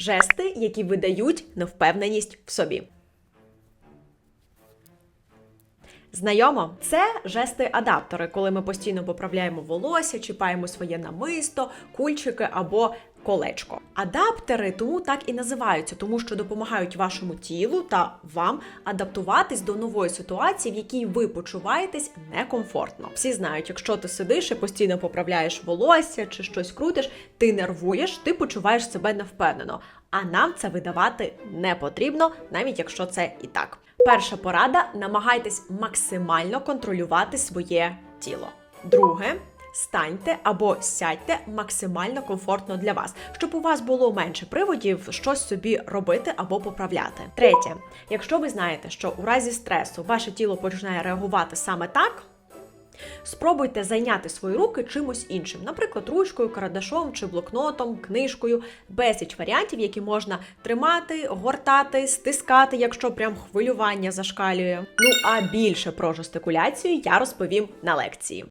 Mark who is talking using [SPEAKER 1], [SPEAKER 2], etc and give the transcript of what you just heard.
[SPEAKER 1] Жести, які видають невпевненість в собі. Знайомо, це жести-адаптори, коли ми постійно поправляємо волосся, чіпаємо своє намисто, кульчики або колечко. Адаптери тому так і називаються, тому що допомагають вашому тілу та вам адаптуватись до нової ситуації, в якій ви почуваєтесь некомфортно. Всі знають, якщо ти сидиш і постійно поправляєш волосся чи щось крутиш, ти нервуєш, ти почуваєш себе невпевнено. А нам це видавати не потрібно, навіть якщо це і так. Перша порада: намагайтесь максимально контролювати своє тіло. Друге. Станьте або сядьте максимально комфортно для вас, щоб у вас було менше приводів щось собі робити або поправляти. Третє, якщо ви знаєте, що у разі стресу ваше тіло починає реагувати саме так, Спробуйте зайняти свої руки чимось іншим, наприклад, ручкою, карандашом чи блокнотом, книжкою, безліч варіантів, які можна тримати, гортати, стискати, якщо прям хвилювання зашкалює. Ну а більше про жестикуляцію я розповім на лекції.